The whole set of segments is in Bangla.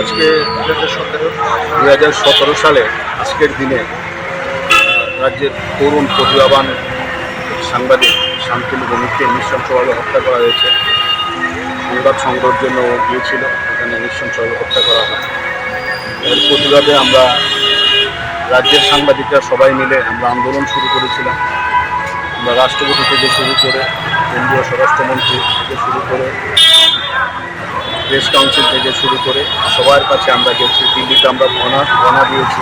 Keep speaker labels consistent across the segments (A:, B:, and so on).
A: আজকে দু হাজার সতেরো সালে আজকের দিনে রাজ্যের তরুণ প্রতিভাবান সাংবাদিক শান্তনু ভৌমিককে নৃশংসভাবে হত্যা করা হয়েছে। সংবাদ সংগ্রহের জন্য গিয়েছিল, এখানে নৃশংসভাবে হত্যা করা হয়। এর প্রতিবাদে আমরা রাজ্যের সাংবাদিকরা সবাই মিলে আমরা আন্দোলন শুরু করেছিলাম। আমরা রাষ্ট্রপতি থেকে শুরু করে, কেন্দ্রীয় স্বরাষ্ট্রমন্ত্রী থেকে শুরু করে প্রেস কাউন্সিল থেকে শুরু করে সবার কাছে আমরা গেছি, দিল্লিতে আমরা ধনা ধনা দিয়েছি।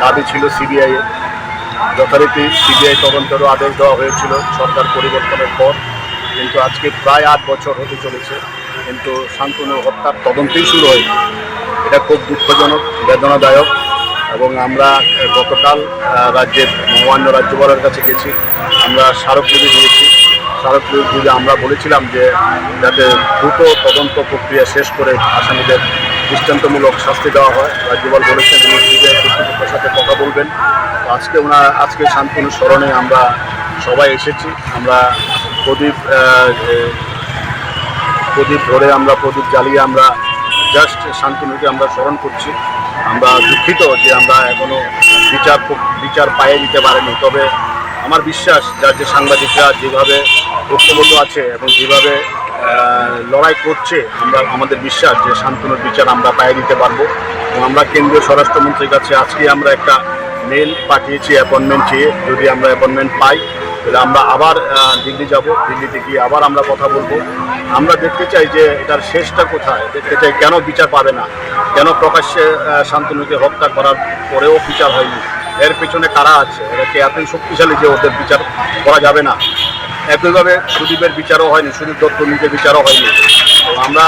A: দাবি ছিল সিবিআইয়ে যথারীতি সিবিআই তদন্তেরও আদেশ দেওয়া হয়েছিল সরকার পরিবর্তনের পর, কিন্তু আজকে প্রায় আট বছর হতে চলেছে, কিন্তু শান্তনু হত্যার তদন্তই শুরু হয়নি। এটা খুব দুঃখজনক, বেদনাদায়ক এবং আমরা গতকাল রাজ্যের মহামান্য রাজ্যপালের কাছে গেছি। আমরা স্মারকলিপি দিয়েছি। স্মারকলিপি আমরা বলেছিলাম যে যাতে দ্রুত তদন্ত প্রক্রিয়া শেষ করে আসামিদের দৃষ্টান্তমূলক শাস্তি দেওয়া হয়, রাজ্যপাল বলেছেন উনি কর্তৃপক্ষের সাথে কথা বলবেন। আজকে ওনার, আজকে শান্তনু স্মরণে আমরা সবাই এসেছি। আমরা প্রদীপ প্রদীপ ধরে আমরা, প্রদীপ জ্বালিয়ে আমরা জাস্ট শান্তনুকে আমরা স্মরণ করছি। আমরা দুঃখিত যে আমরা এখনও বিচার বিচার পায়ে দিতে পারিনি। তবে আমার বিশ্বাস যার যে সাংবাদিকরা যেভাবে ঐক্যবদ্ধ আছে এবং যেভাবে লড়াই করছে, আমরা, আমাদের বিশ্বাস যে শান্তনুর বিচার আমরা পায়ে দিতে পারব। এবং আমরা কেন্দ্রীয় স্বরাষ্ট্রমন্ত্রীর কাছে আজকে আমরা একটা মেল পাঠিয়েছি অ্যাপয়েন্টমেন্ট চেয়ে। যদি আমরা অ্যাপয়েন্টমেন্ট পাই, তাহলে আমরা আবার দিল্লি যাব। দিল্লিতে গিয়ে আবার আমরা কথা বলব। আমরা দেখতে চাই যে এটার শেষটা কোথায়। দেখতে চাই কেন বিচার পাবে না। কেন প্রকাশ্যে শান্তনুকে হত্যা করার পরেও বিচার হয়নি। এর পেছনে কারা আছে? এরা এতই শক্তিশালী যে ওদের বিচার করা যাবে না। একইভাবে সুদীপের বিচারও হয়নি, সুদীপ দত্ত নিজের বিচারও হয়নি। তো আমরা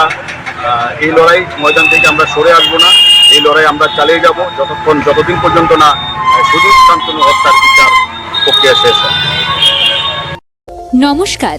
A: এই লড়াই ময়দান থেকে আমরা সরে আসব না। এই লড়াই আমরা চালিয়ে যাব। যতক্ষণ, যতদিন পর্যন্ত না সুদীপ শান্তনু হত্যার বিচার প্রক্রিয়া শেষ হয়।
B: নমস্কার।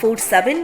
C: four seven